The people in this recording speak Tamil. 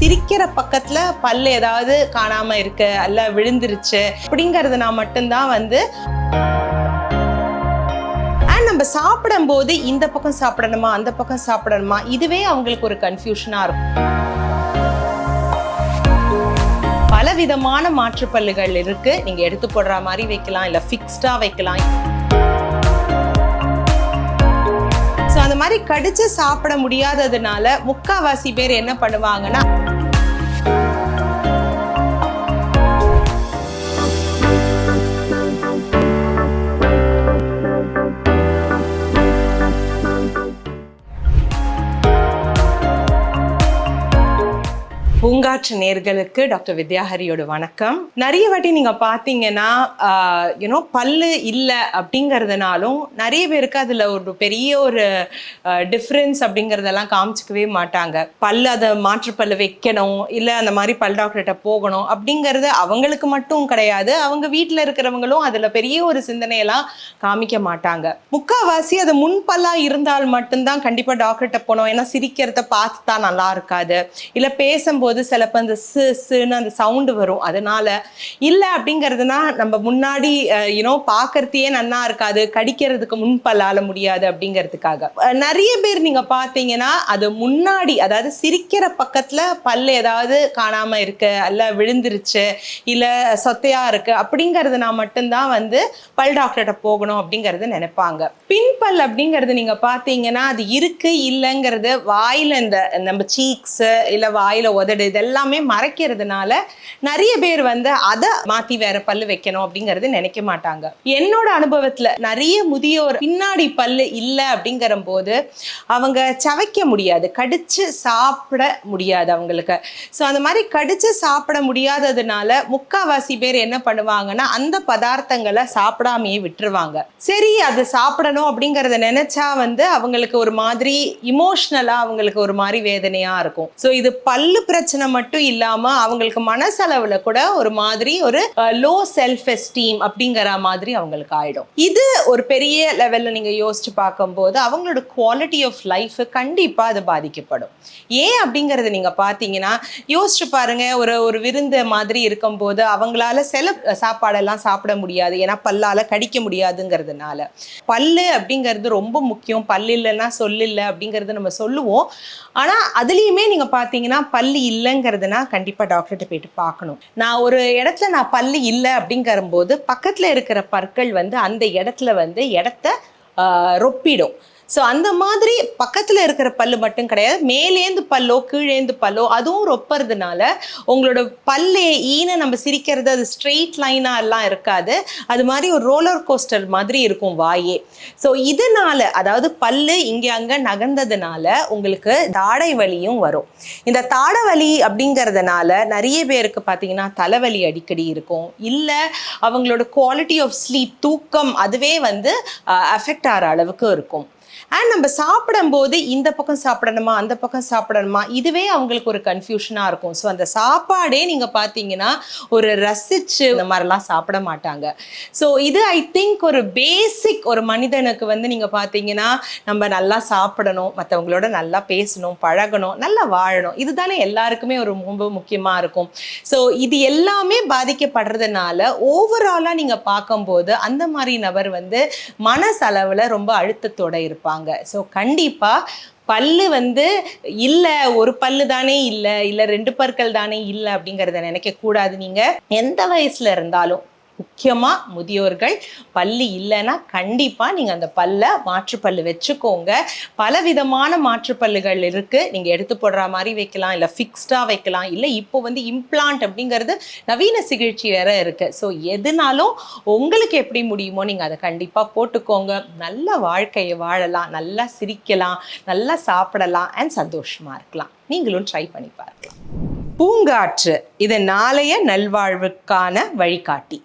சிரிக்கிற பக்கத்துல பல் ஏதாவது காணாம இருக்கு அல்ல விழுந்துருச்சு அப்படிங்கிறதுனா மட்டும்தான் வந்து அண்ட் நம்ம சாப்பிடும்போது இந்த பக்கம் சாப்பிடணுமா அந்த பக்கம் சாப்பிடணுமா இதுவே அவங்களுக்கு ஒரு கன்ஃபியூஷனா இருக்கும். பல விதமான மாற்று பல்லுகள் இருக்கு. நீங்க எடுத்து போடுற மாதிரி வைக்கலாம் இல்ல ஃபிக்ஸ்டா வைக்கலாம். ஸோ அந்த மாதிரி கடிச்சு சாப்பிட முடியாததுனால முக்காவாசி பேர் என்ன பண்ணுவாங்கன்னா பூங்காற்று நேர்களுக்கு டாக்டர் வித்யாஹரியோட வணக்கம். நிறைய வாட்டி நீங்க பாத்தீங்கன்னா யூனோ பல்லு இல்லை அப்படிங்கறதுனாலும் நிறைய பேருக்கு அதுல ஒரு பெரிய ஒரு டிஃப்ரென்ஸ் அப்படிங்கறதெல்லாம் காமிச்சிக்கவே மாட்டாங்க. பல்லு அதை மாற்று பல்லு வைக்கணும் இல்லை அந்த மாதிரி பல் டாக்டர்கிட்ட போகணும் அப்படிங்கிறது அவங்களுக்கு மட்டும் கிடையாது. அவங்க வீட்டில் இருக்கிறவங்களும் அதுல பெரிய ஒரு சிந்தனையெல்லாம் காமிக்க மாட்டாங்க. முக்காவாசி அது முன்பல்லா இருந்தால் மட்டும்தான் கண்டிப்பா டாக்டர்கிட்ட போனோம் ஏன்னா சிரிக்கிறத பார்த்து தான் நல்லா இருக்காது. இல்லை பேசும்போது சிலப்போ அந்த சு சுன்னு அந்த சவுண்டு வரும். அதனால இல்லை அப்படிங்கிறதுனா நம்ம முன்னாடி யூனோ பார்க்கறதையே நன்னா இருக்காது. கடிக்கிறதுக்கு முன்பல்லால முடியாது அப்படிங்கிறதுக்காக. நிறைய பேர் நீங்கள் பார்த்தீங்கன்னா அது முன்னாடி அதாவது சிரிக்கிற பக்கத்தில் பல் ஏதாவது காணாமல் இருக்கு அல்ல விழுந்துருச்சு இல்லை சொத்தையாக இருக்கு அப்படிங்கிறதுனா மட்டும்தான் வந்து பல் டாக்டர்கிட்ட போகணும் அப்படிங்கிறது நினைப்பாங்க. பின்பல் அப்படிங்கிறது நீங்கள் பார்த்தீங்கன்னா அது இருக்கு இல்லைங்கிறது வாயில் இந்த நம்ம சீக்ஸு இல்லை வாயில் உதடு இதெல்லாமே மறைக்கிறதுனால நிறைய பேர் வந்து அதை மாத்தி வேற பல்லு வைக்கணும் அப்படிங்கறது நினைக்க மாட்டாங்க. என்னோட அனுபவத்துல நிறைய முதியோர் பின்னாடி பல்லு இல்லை அப்படிங்கிற போது அவங்க சவைக்க முடியாது கடிச்சு சாப்பிட முடியாது அவங்களுக்கு. ஸோ அந்த மாதிரி கடிச்சு சாப்பிட முடியாததுனால முக்காவாசி பேர் என்ன பண்ணுவாங்கன்னா அந்த பதார்த்தங்களை சாப்பிடாமையே விட்டுருவாங்க. சரி அது சாப்பிடணும் அப்படிங்கறத நினைச்சா வந்து அவங்களுக்கு ஒரு மாதிரி இமோஷனலா அவங்களுக்கு ஒரு மாதிரி வேதனையா இருக்கும். ஸோ இது பல்லு பிரச்சனை மட்டும் இல்லாம அவங்களுக்கு மனசளவுல கூட ஒரு மாதிரி ஒரு லோ செல்ஃப் எஸ்டீம் அப்படிங்கிற மாதிரி அவங்களுக்கு ஆயிடும். இது ஒரு பெரிய லெவல்ல நீங்க யோசிச்சு பார்க்கும்போது அவங்களோட குவாலிட்டி ஆஃப் லைஃப் கண்டிப்பா அது பாதிக்கப்படும். ஏன் அப்படிங்கறது நீங்க பாத்தீங்கன்னா யோசிச்சு பாருங்க ஒரு ஒரு விருந்து மாதிரி இருக்கும்போது அவங்களால சில சாப்பாடெல்லாம் சாப்பிட முடியாது. ஏன்னா பல்லால கடிக்க முடியாதுங்கிறதுனால. பல்லு அப்படிங்கிறது ரொம்ப முக்கியம். பல்லு இல்லைன்னா சொல்லில்லை அப்படிங்கிறது நம்ம சொல்லுவோம். ஆனா அதுலயுமே நீங்க பாத்தீங்கன்னா பல்லு இல்லைங்கிறதுனா கண்டிப்பா டாக்டர்கிட்ட போயிட்டு பார்க்கணும். நான் ஒரு இடத்துல நான் பல்லு இல்லை அப்படிங்கிற போது பக்கத்துல இருக்கிற பற்கள் வந்து அந்த இடத்துல வந்து இடத்த ரொப்பிடும். ஸோ அந்த மாதிரி பக்கத்தில் இருக்கிற பல்லு மட்டும் கிடையாது. மேலேந்து பல்லோ கீழேந்து பல்லோ அதுவும் ரொப்பறதுனால உங்களோட பல்லே ஈன நம்ம சிரிக்கிறது அது ஸ்ட்ரெயிட் லைனாக எல்லாம் இருக்காது. அது மாதிரி ஒரு ரோலர் கோஸ்டர் மாதிரி இருக்கும் வாயே. ஸோ இதனால அதாவது பல்லு இங்கே அங்கே நகர்ந்ததுனால உங்களுக்கு தாடை வலியும் வரும். இந்த தாடை வலி அப்படிங்கிறதுனால நிறைய பேருக்கு பார்த்தீங்கன்னா தலைவலி அடிக்கடி இருக்கும். இல்லை அவங்களோட குவாலிட்டி ஆஃப் ஸ்லீப் தூக்கம் அதுவே வந்து அஃபெக்ட் ஆகிற அளவுக்கு இருக்கும். அண்ட் நம்ம சாப்பிடும்போது இந்த பக்கம் சாப்பிடணுமா அந்த பக்கம் சாப்பிடணுமா இதுவே அவங்களுக்கு ஒரு கன்ஃபியூஷனாக இருக்கும். ஸோ அந்த சாப்பாடே நீங்கள் பார்த்தீங்கன்னா ஒரு ரசிச்சு இந்த மாதிரிலாம் சாப்பிட மாட்டாங்க. ஸோ இது ஐ திங்க் ஒரு பேசிக் ஒரு மனிதனுக்கு வந்து நீங்கள் பார்த்தீங்கன்னா நம்ம நல்லா சாப்பிடணும் மற்றவங்களோட நல்லா பேசணும் பழகணும் நல்லா வாழணும். இதுதானே எல்லாருக்குமே ஒரு ரொம்ப முக்கியமாக இருக்கும். ஸோ இது எல்லாமே பாதிக்கப்படுறதுனால ஓவராலாக நீங்கள் பார்க்கும்போது அந்த மாதிரி நபர் வந்து மனசளவில் ரொம்ப அழுத்தத்தோட இருப்பாங்க. ஸோ கண்டிப்பாக பல்லு வந்து இல்லை ஒரு பல்லு தானே இல்லை இல்லை ரெண்டு பற்கள் தானே இல்லை அப்படிங்கிறத நினைக்க கூடாது நீங்கள் எந்த வயசுல இருந்தாலும் முக்கியமாக முதியோர்கள் பல்லு இல்லைன்னா கண்டிப்பாக நீங்கள் அந்த பல்லை மாற்றுப்பல்லு வச்சுக்கோங்க. பல விதமான மாற்றுப்பல்லுகள் இருக்குது நீங்கள் எடுத்து போடுற மாதிரி வைக்கலாம் இல்லை ஃபிக்ஸ்டாக வைக்கலாம் இல்லை இப்போ வந்து இம்ப்ளான்ட் அப்படிங்கிறது நவீன சிகிச்சை வேற இருக்குது ஸோ எதுனாலும் உங்களுக்கு எப்படி முடியுமோ நீங்கள் அதை கண்டிப்பாக போட்டுக்கோங்க. நல்ல வாழ்க்கையை வாழலாம். நல்லா சிரிக்கலாம் நல்லா சாப்பிடலாம் அண்ட் சந்தோஷமாக இருக்கலாம். நீங்களும் ட்ரை பண்ணி பார்க்கலாம் பூங்காற்று இது நாளைய நல்வாழ்வுக்கான வழிகாட்டி.